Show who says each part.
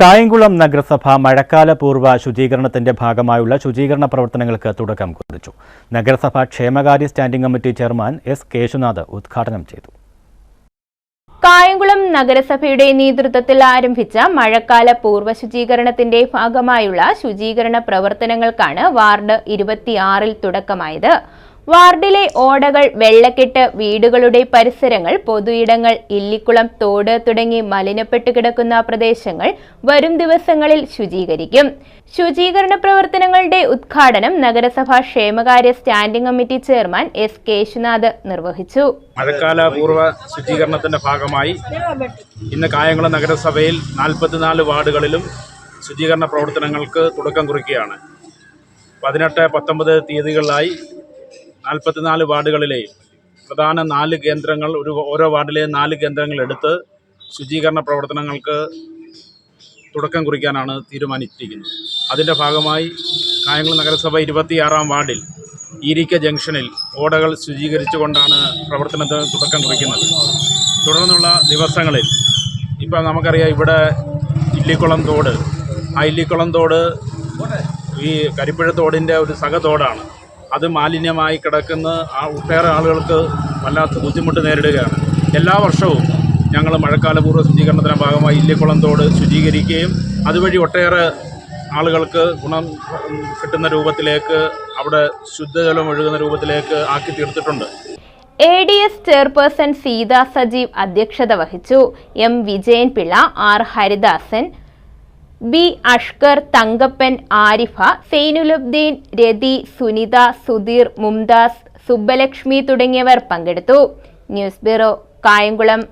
Speaker 1: കായംകുളം നഗരസഭ മഴക്കാല പൂർവ ശുചീകരണത്തിന്റെ ഭാഗമായുള്ള ശുചീകരണ പ്രവർത്തനങ്ങൾക്ക് തുടക്കം കുറിച്ചു. നഗരസഭ ക്ഷേമകാര്യ standing committee chairman S Keshunath ഉദ്ഘാടനം ചെയ്തു.
Speaker 2: കായംകുളം നഗരസഭയുടെ നേതൃത്വത്തിൽ ആരംഭിച്ച മഴക്കാല പൂർവ ശുചീകരണത്തിന്റെ ഭാഗമായുള്ള ശുചീകരണ പ്രവർത്തനങ്ങൾക്കാണ് വാർഡ് ഇരുപത്തിയാറിൽ തുടക്കമായത്. വാർഡിലെ ഓടകൾ വെള്ളക്കെട്ട് വീടുകളുടെ പരിസരങ്ങൾ പൊതുയിടങ്ങൾ ഇല്ലിക്കുളം തോട് തുടങ്ങി മലിനപ്പെട്ടു കിടക്കുന്ന പ്രദേശങ്ങൾ വരും ദിവസങ്ങളിൽ ശുചീകരിക്കും. ശുചീകരണ പ്രവർത്തനങ്ങളുടെ ഉദ്ഘാടനം നഗരസഭാ ക്ഷേമകാര്യ standing committee chairman S Keshunath നിർവഹിച്ചു.
Speaker 3: മഴക്കാല പൂർവ ശുചീകരണത്തിന്റെ ഭാഗമായി ഇന്ന് കായംകുളം നഗരസഭയിൽ നാൽപ്പത്തിനാല് വാർഡുകളിലും ശുചീകരണ പ്രവർത്തനങ്ങൾക്ക് തുടക്കം കുറിക്കുകയാണ്. പതിനെട്ട് പത്തൊമ്പത് തീയതികളിലായി നാൽപ്പത്തിനാല് വാർഡുകളിലെയും പ്രധാന നാല് കേന്ദ്രങ്ങൾ ഒരു ഓരോ വാർഡിലെയും നാല് കേന്ദ്രങ്ങൾ എടുത്ത് ശുചീകരണ പ്രവർത്തനങ്ങൾക്ക് തുടക്കം കുറിക്കാനാണ് തീരുമാനിച്ചിരിക്കുന്നത്. അതിന്റെ ഭാഗമായി കായംകുളം നഗരസഭ ഇരുപത്തിയാറാം വാർഡിൽ ഈരിക്ക ജംഗ്ഷനിൽ ഓടകൾ ശുചീകരിച്ചുകൊണ്ടാണ് പ്രവർത്തനത്തിന് തുടക്കം കുറിക്കുന്നത്. തുടർന്നുള്ള ദിവസങ്ങളിൽ ഇപ്പോൾ നമുക്കറിയാം ഇവിടെ ഇല്ലിക്കുളം തോട് ആ ഇല്ലിക്കുളം തോട് ഈ കരിപ്പുഴ തോടിന്റെ ഒരു സഹതോടാണ് അത് മാലിന്യമായി കിടക്കുന്ന ആ ഒട്ടേറെ ആളുകൾക്ക് വല്ലാത്ത ബുദ്ധിമുട്ട് നേരിടുകയാണ്. എല്ലാ വർഷവും ഞങ്ങൾ മഴക്കാലപൂർവ ശുചീകരണത്തിന്റെ ഭാഗമായി ഇല്ലിക്കുളം തോട് ശുചീകരിക്കുകയും അതുവഴി ഒട്ടേറെ ആളുകൾക്ക് ഗുണം കിട്ടുന്ന രൂപത്തിലേക്ക് അവിടെ ശുദ്ധജലം ഒഴുകുന്ന രൂപത്തിലേക്ക് ആക്കി തീർത്തിട്ടുണ്ട്.
Speaker 2: A D S chairperson Seetha Sajeev അധ്യക്ഷത വഹിച്ചു. M. Vijayan Pillai R. Haridasan B Ashkar Thankappan Arifa സൈനുലുദ്ദീൻ Rathi Sunitha Sudheer Mumtaz Subbalakshmi തുടങ്ങിയവർ പങ്കെടുത്തു. News bureau Kayamkulam.